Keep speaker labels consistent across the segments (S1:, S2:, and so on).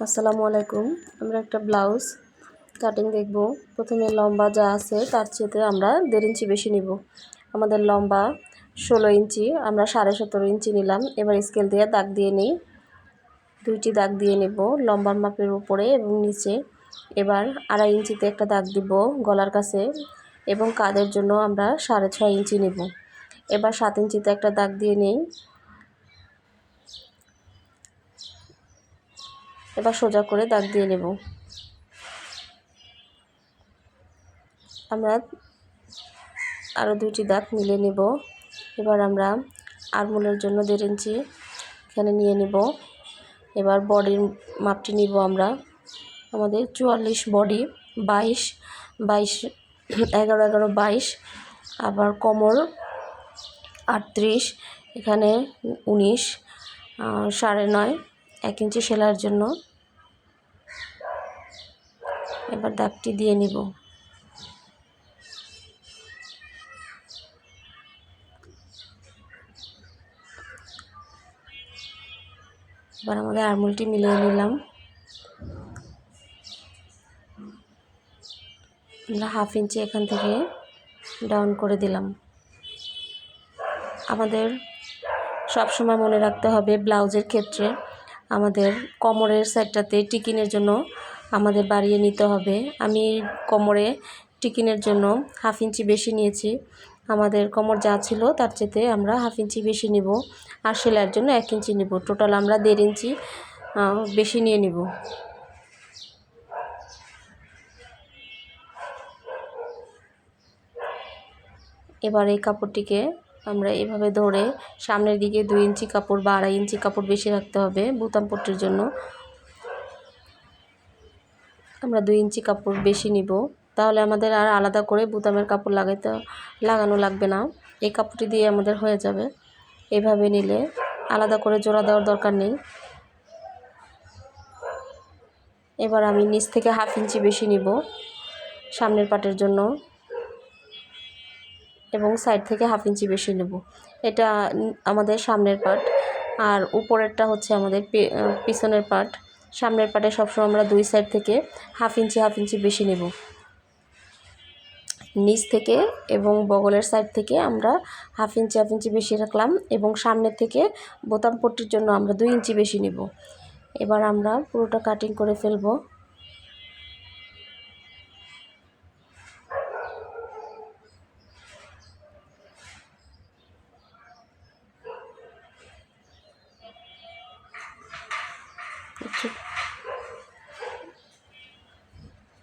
S1: আসসালামু আলাইকুম। আমরা একটা ব্লাউজ কাটিং দেখব। প্রথমে লম্বা যা আছে, তার চেয়ে আমরা দেড় ইঞ্চি বেশি নিব। আমাদের লম্বা ষোলো ইঞ্চি, আমরা সাড়ে সতেরো ইঞ্চি নিলাম। এবার স্কেল দিয়ে দাগ দিয়ে নিই। দুইটি দাগ দিয়ে নেব লম্বার মাপের উপরে এবং নিচে। এবার আড়াই ইঞ্চিতে একটা দাগ দিব গলার কাছে এবং কাদের জন্য আমরা সাড়ে ছয় ইঞ্চি নেব। এবার সাত ইঞ্চিতে একটা দাগ দিয়ে নিই। এবার সোজা করে দাগ দিয়ে নেব। আমরা আরও দুটি দাগ মিলে নেব। এবার আমরা আরমুলের জন্য দেড় ইঞ্চি এখানে নিয়ে নেব। এবার বডির মাপটি নিব আমরা। আমাদের চুয়াল্লিশ বডি, বাইশ বাইশ, এগারো এগারো, বাইশ, আবার কোমর আটত্রিশ, এখানে উনিশ সাড়ে নয়, এক ইঞ্চি সেলাইয়ের জন্য। এবার দাগটি দিয়ে নিব। এবার আমাদের আরমুলটি মিলিয়ে নিলাম। আমরা হাফ ইঞ্চি এখান থেকে ডাউন করে দিলাম। আমাদের সব সময় মনে রাখতে হবে ব্লাউজের ক্ষেত্রে আমাদের কোমরের সাইডটাতে টিকিনের জন্য আমাদের বাড়িয়ে নিতে হবে। আমি কোমরে টিকিনের জন্য হাফ ইঞ্চি বেশি নিয়েছি। আমাদের কোমর যা ছিল তার চেতে আমরা হাফ ইঞ্চি বেশি নিব আর সেলাইয়ের জন্য এক ইঞ্চি নিব। টোটাল আমরা দেড় ইঞ্চি বেশি নিয়ে নিব। এবার এই কাপড়টিকে আমরা এভাবে ধরে সামনের দিকে দুই ইঞ্চি কাপড় বা আড়াই ইঞ্চি কাপড় বেশি রাখতে হবে বুতাম পট্টির জন্য। আমরা দুই ইঞ্চি কাপড় বেশি নিব। তাহলে আমাদের আর আলাদা করে বুতামের কাপড় লাগাইতে, লাগানো লাগবে না। এই কাপড়টি দিয়ে আমাদের হয়ে যাবে। এভাবে নিলে আলাদা করে জোড়া দেওয়ার দরকার নেই। এবার আমি নিচ থেকে হাফ ইঞ্চি বেশি নিব সামনের পাটের জন্য। এবং সাইড থেকে হাফ ইঞ্চি বেশি নেব। এটা আমাদের সামনের পাট। আর উপরেরটা হচ্ছে আমাদের পিছনের পাট। সামনের পাটে সবসময় আমরা দুই সাইড থেকে হাফ ইঞ্চি হাফ ইঞ্চি বেশি নেব। নিচ থেকে এবং বগলের সাইড থেকে আমরা হাফ ইঞ্চি হাফ ইঞ্চি বেশি রাখলাম এবং সামনের থেকে বোতাম পট্টির জন্য আমরা দুই ইঞ্চি বেশি নেব। এবার আমরা পুরোটা কাটিং করে ফেলব।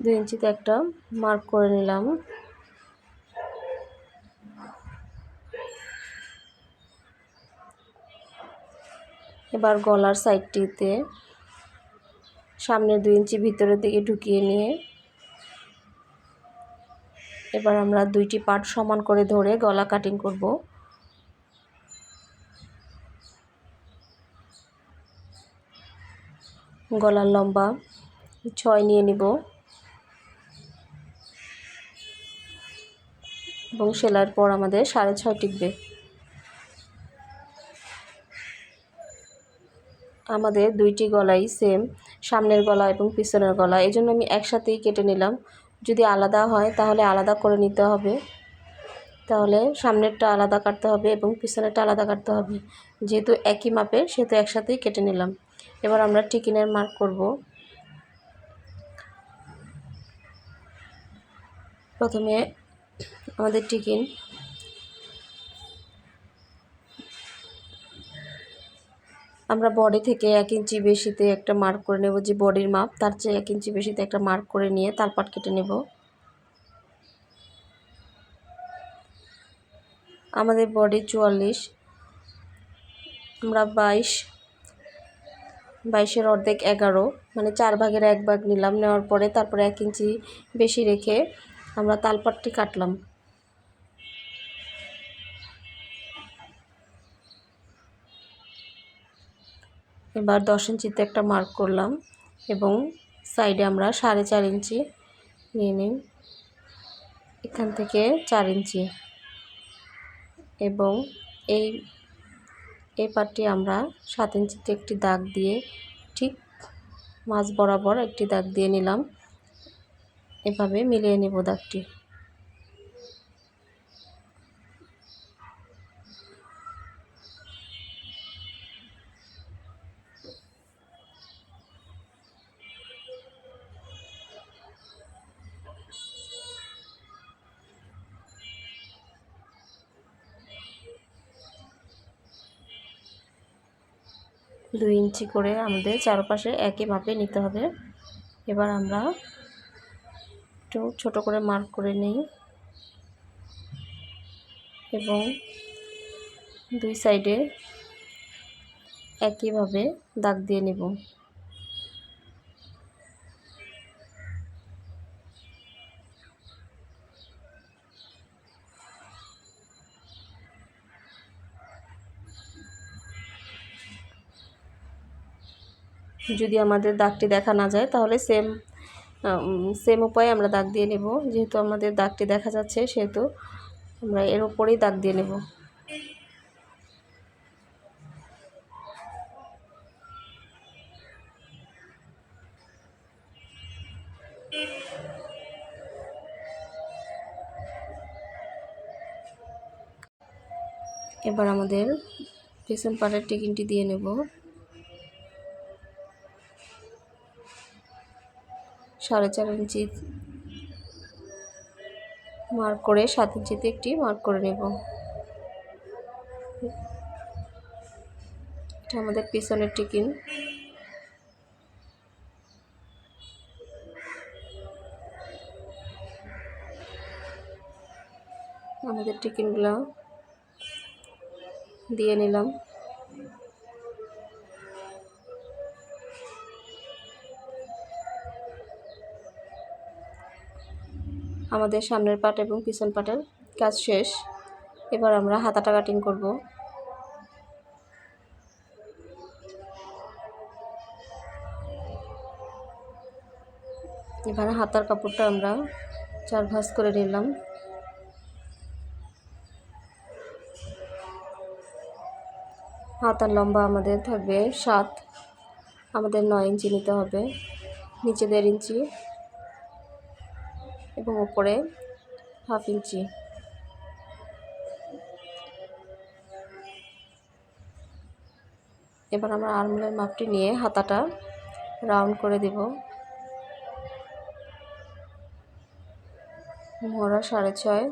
S1: দুই ইঞ্চিতে একটা মার্ক করে নিলাম। এবার গলার সাইডটিতে সামনে দুই ইঞ্চি ভিতরের দিকে ঢুকিয়ে নিয়ে এবার আমরা দুইটি পার্ট সমান করে ধরে গলা কাটিং করব। গলার লম্বা ছয় নিয়ে নিব। এবং সেলাইয়ের পর আমাদের সাড়ে ছয় টিকবে। আমাদের দুইটি গলাই সেম সামনের গলা এবং পিছনের গলা। এই জন্য আমি একসাথেই কেটে নিলাম। যদি আলাদা হয় তাহলে আলাদা করে নিতে হবে। তাহলে সামনেরটা আলাদা কাটতে হবে এবং পিছনেরটা আলাদা কাটতে হবে। যেহেতু একই মাপের, সেহেতু একসাথেই কেটে নিলাম। এবার আমরা টিকিনের মার্ক করব। প্রথমে আমাদের টিকিন আমরা বডি থেকে এক ইঞ্চি বেশিতে একটা মার্ক করে নেব যে বডির মাপ, তার চেয়ে এক ইঞ্চি বেশিতে একটা মার্ক করে নিয়ে তারপর কেটে নেব। আমাদের বডি চুয়াল্লিশ, আমরা বাইশ, বাইশের অর্ধেক এগারো মানে চার ভাগের এক ভাগ নিলাম, নেওয়ার পরে তারপরে এক ইঞ্চি বেশি রেখে আমরা তালপাটটি কাটলাম। এবার দশ ইঞ্চিতে একটা মার্ক করলাম এবং সাইডে আমরা সাড়ে চার ইঞ্চি নিয়ে নিই। এখান থেকে চার ইঞ্চি। এবং এই এই পাটটি আমরা সাত ইঞ্চিতে একটি দাগ দিয়ে ঠিক মাছ বরাবর একটি দাগ দিয়ে নিলাম। এভাবে মিলিয়ে নেব দাগটি। দুই ইঞ্চি করে আমাদের চারপাশে একইভাবে নিতে হবে। এবার আমরা একটু ছোট করে মার্ক করে নিই এবং দুই সাইডে একইভাবে দাগ দিয়ে নেব। যদি আমাদের দাগটি দেখা না যায়, তাহলে সেম সেম উপায়ে আমরা দাগ দিয়ে নেব। যেহেতু আমাদের দাগটি দেখা যাচ্ছে, সেহেতু আমরা এর উপরেই দাগ দিয়ে নেব। এবার আমাদের পেছন পাটের টিকিনটি দিয়ে নেব। সাড়ে চার ইঞ্চি মার্ক করে সাত ইঞ্চিতে একটি মার্ক করে নেব। এটা আমাদের পিছনের টিকিন। আমাদের টিকিনগুলো দিয়ে নিলাম। আমাদের সামনের পাট এবং পিছন পাটের কাজ শেষ। এবার আমরা হাতাটা কাটিং করব। এখানে হাতার কাপড়টা আমরা চার ভাঁজ করে নিলাম। হাতার লম্বা আমাদের থাকবে সাত। আমাদের নয় ইঞ্চি নিতে হবে। নিচে দেড় ইঞ্চি। এবং উপরে হাফ ইঞ্চি। এবার আমরা আর্মলের মাপটি নিয়ে হাতাটা রাউন্ড করে দেব। মোড়া সাড়ে ছয়।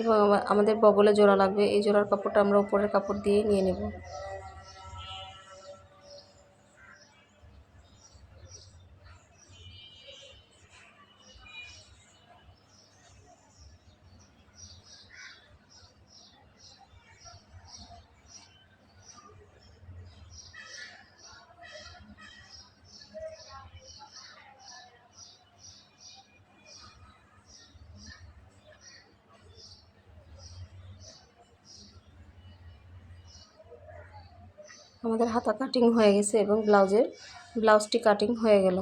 S1: এবং আমাদের বগলে জোড়া লাগবে। এই জোড়ার কাপড়টা আমরা উপরের কাপড় দিয়ে নিয়ে নেব। আমাদের হাতা কাটিং হয়ে গেছে এবং ব্লাউজের ব্লাউজটি কাটিং হয়ে গেল।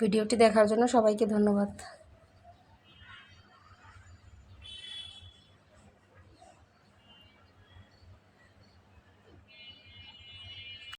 S1: ভিডিওটি দেখার জন্য সবাইকে ধন্যবাদ।